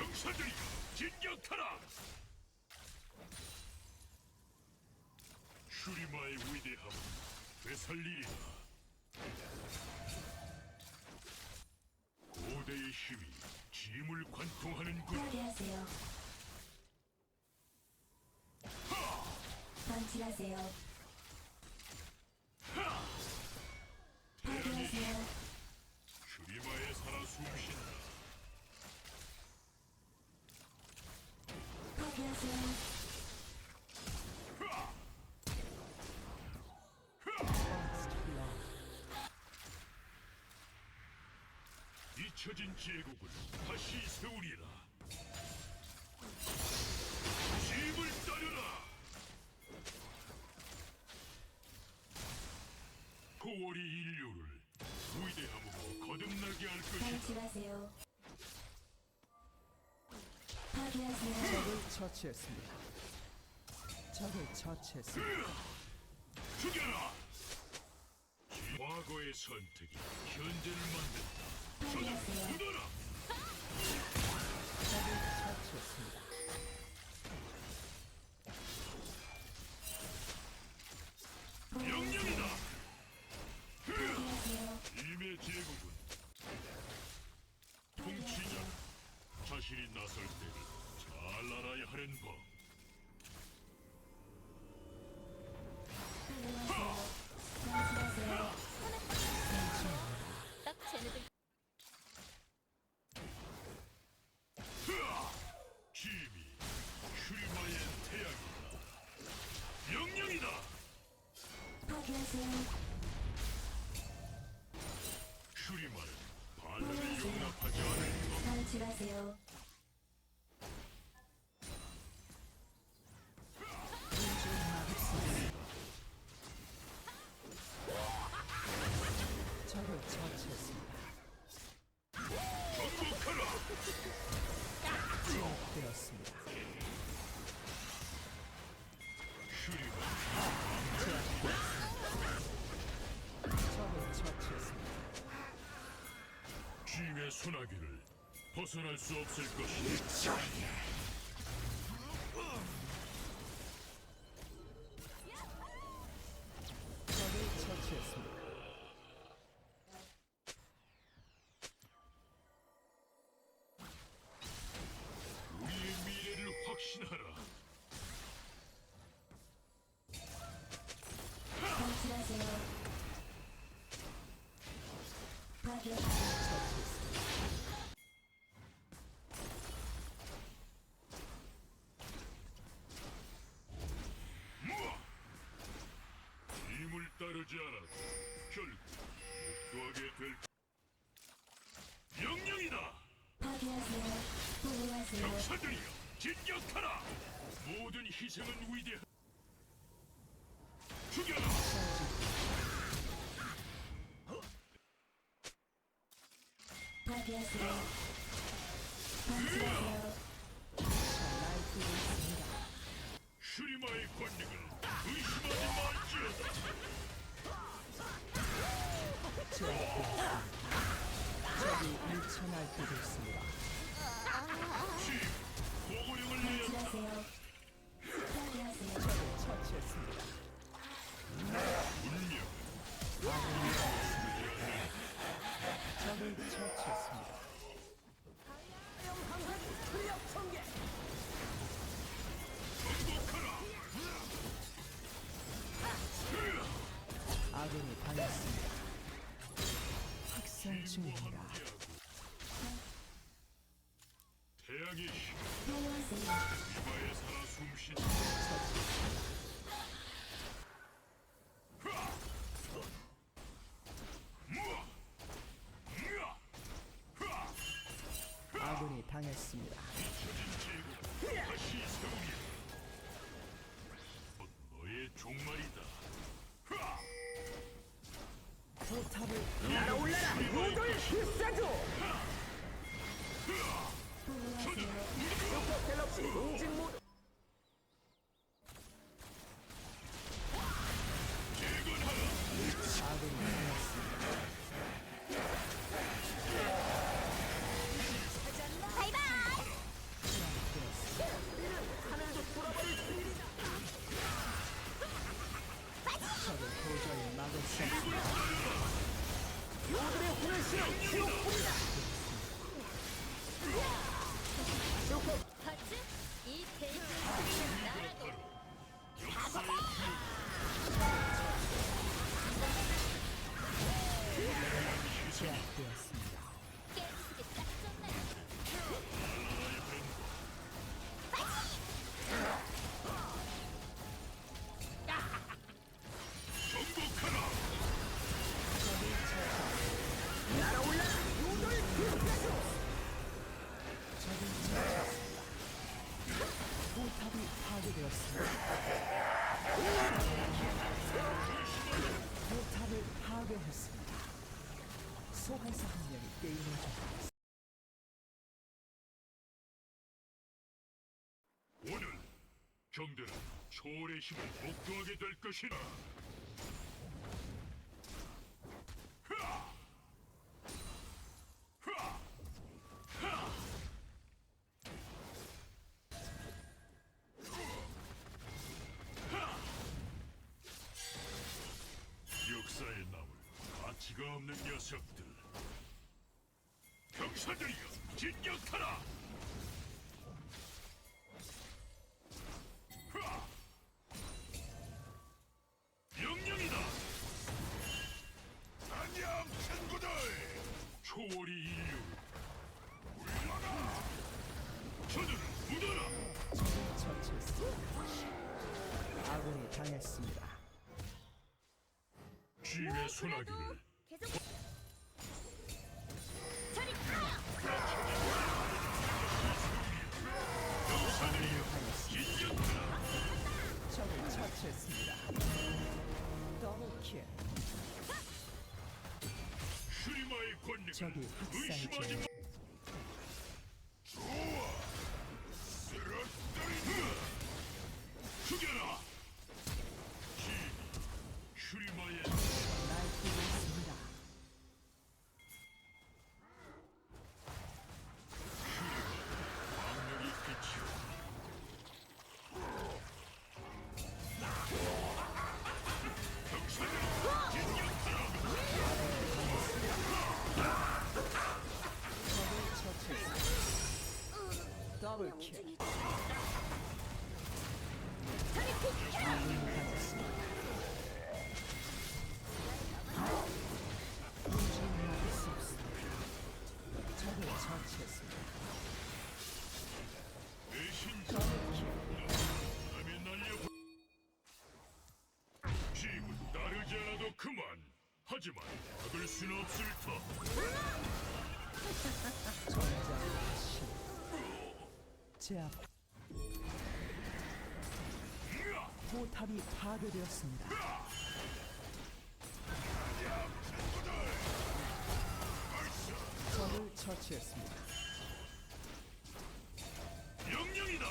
병사들이 진격하라! 슈리마의 위대함은 되살리리라. 고대의 힘이 짐을 관통하는군. 파괴하세요. 방치하세요. 파괴하세요. 슈리마에 살아 숨쉰다. 파괴하세요. 잊혀진 제국을 다시 세우리라. 짐을 따르라. 고월이 인류를 위대함으로 거듭나게 할 것이다. 방치하세요. 적을 처치했습니다. 적을 처치했습니다. 죽여라! 과거의 선택이 현재를 만든다. 파괴하세요. 굳어라! 적을 처치했습니다. 소나기를 벗어날 수 없을 것이다. 적을 처치했습니다. 우리의 미래를 확신하라. 방치하세요. 파괴하세요. 병사들이여 진격하라! 모든 희생은 위대한 죽여라! 파괴하세요. 있습니다. 슈리마의 권력을 의심하지 말지어다! 적이 미쳐 날뛰고 있습니다. 적을 처치했습니다. 아군이 당했습니다. 학살 중입니다. 보호하세요. 이마에 살아 숨쉰 무아! 무아! 흐아! 아군이 당했습니다. 다시 세우리 너의 종말이다! 포탑을 날아올라라 모두 경대는 초월의 힘을 목도하게 될 것이다. 역사에 남을 가치가 없는 녀석들. 병사들이여, 진격하라! 주인의 소나기를 계속 저리 가요! 처치했습니다. 더블킬. 슈리마의 권력을 하지만 막을 순 없을 터. 제압. 포탑이 파괴되었습니다. 적을 처치했습니다. 명령이다.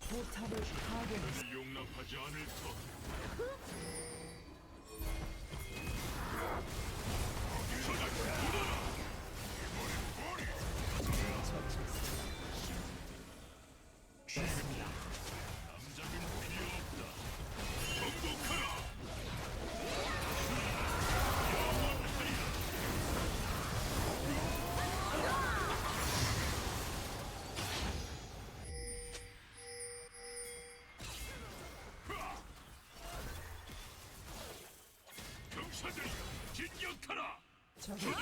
포탑을 파괴. 용납하지 않을 터. 그렇죠.